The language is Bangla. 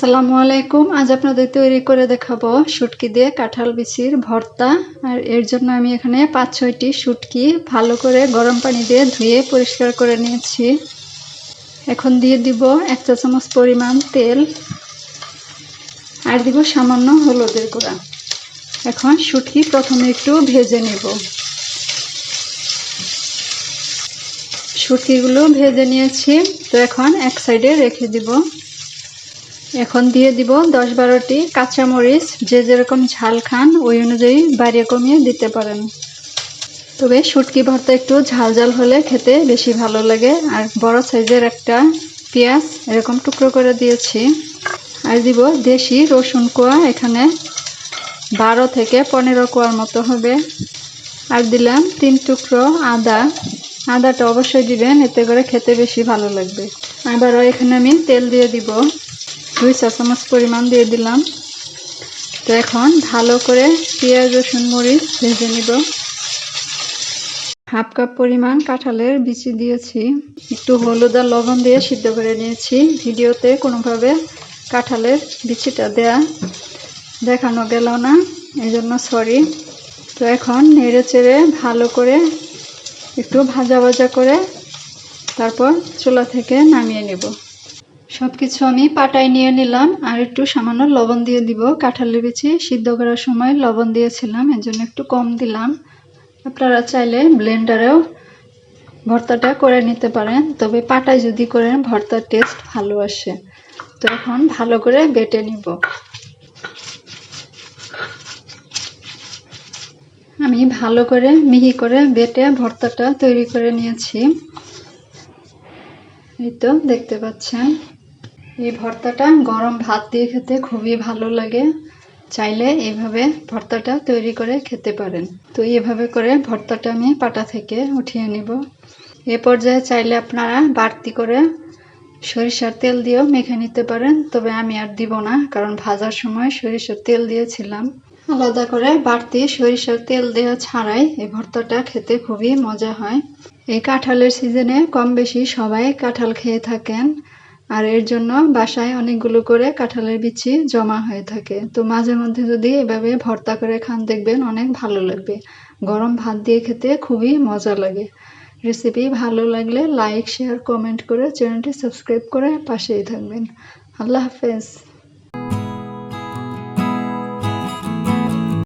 আসসালামু আলাইকুম। আজ আপনাদের তৈরি করে দেখাবো শুটকি দিয়ে কাঁঠাল বিচির ভর্তা। আর এর জন্য আমি এখানে পাঁচ, ছয়টি শুটকি ভালো করে গরম পানি দিয়ে ধুয়ে পরিষ্কার করে নিয়েছি। এখন দিয়ে দিব এক চা চামচ পরিমাণ তেল। আর দিব সামান্য হলুদের গুঁড়া। এখন শুটকি প্রথমে একটু ভেজে নেব। শুটকিগুলো ভেজে নিয়েছি। তো এখন এক সাইডে রেখে দিব। এখন দিয়ে দিব দশ বারোটি কাঁচামরিচ। যে যেরকম ঝাল খান, ওই অনুযায়ী বাড়িয়ে কমিয়ে দিতে পারেন। তবে শুটকি ভর্তা একটু ঝাল ঝাল হলে খেতে বেশি ভালো লাগে। আর বড় সাইজের একটা পেঁয়াজ এরকম টুকরো করে দিয়েছি। আর দিব দেশি রসুন কোয়া, এখানে বারো থেকে পনেরো কোয়ার মতো হবে। আর দিলাম তিন টুকরো আদা। আদাটা অবশ্যই দিবেন, এতে করে খেতে বেশি ভালো লাগবে। আবারও এখানে আমি তেল দিয়ে দিব। দুই চা চামচ পরিমাণ দিয়ে দিলাম। তো এখন ভালো করে পেঁয়াজ, রসুন, মরিচ ভেজে নিব। হাফ কাপ পরিমাণ কাঁঠালের বিচি দিয়েছি। একটু হলুদ আর লবণ দিয়ে সিদ্ধ করে নিয়েছি। ভিডিওতে কোনোভাবে কাঁঠালের বিচিটা দেয়া দেখানো গেল না এই জন্য সরি তো এখন নেড়ে চেড়ে ভালো করে একটু ভাজা ভাজা করে তারপর চুলা থেকে নামিয়ে নেব। সব কিছু আমি পাটায় নিয়ে নিলাম আর একটু সামান্য লবণ দিয়ে দিব। কাঁঠালের বিচি সিদ্ধ করার সময় লবণ দিয়েছিলাম এর জন্য একটু কম দিলাম। আপনারা চাইলে ব্লেন্ডারেও ভর্তাটা করে নিতে পারেন, তবে পাটায় যদি করেন, ভর্তার টেস্ট ভালো আসে। তো এখন ভালো করে বেটে নিব। আমি ভালো করে মিহি করে বেটে ভর্তাটা তৈরি করে নিয়েছি। এই তো, দেখতে পাচ্ছেন। এই ভর্তাটা গরম ভাত দিয়ে খেতে খুবই ভালো লাগে। চাইলে এইভাবে ভর্তাটা তৈরি করে খেতে পারেন। তো এইভাবে করে ভর্তাটা আমি পাটা থেকে উঠিয়ে নেব। এ পর্যায়ে চাইলে আপনারা বাড়তি করে সরিষার তেল দিয়েও মেখে নিতে পারেন। তবে আমি আর দিব না, কারণ ভাজার সময় সরিষার তেল দিয়েছিলাম। আলাদা করে বাড়তি সরিষার তেল দেওয়া ছাড়াই এই ভর্তাটা খেতে খুবই মজা হয়। এই কাঁঠালের সিজনে কম বেশি সবাই কাঁঠাল খেয়ে থাকেন। আর এর জন্য বাসায় অনেকগুলো করে কাঁঠালের বিচি জমা হয়ে থাকে। তো মাঝে মধ্যে যদি এভাবে ভর্তা করে খান, দেখবেন অনেক ভালো লাগবে। গরম ভাত দিয়ে খেতে খুবই মজা লাগে। রেসিপি ভালো লাগলে লাইক, শেয়ার, কমেন্ট করে চ্যানেলটি সাবস্ক্রাইব করে পাশেই থাকবেন। আল্লাহ হাফেজ।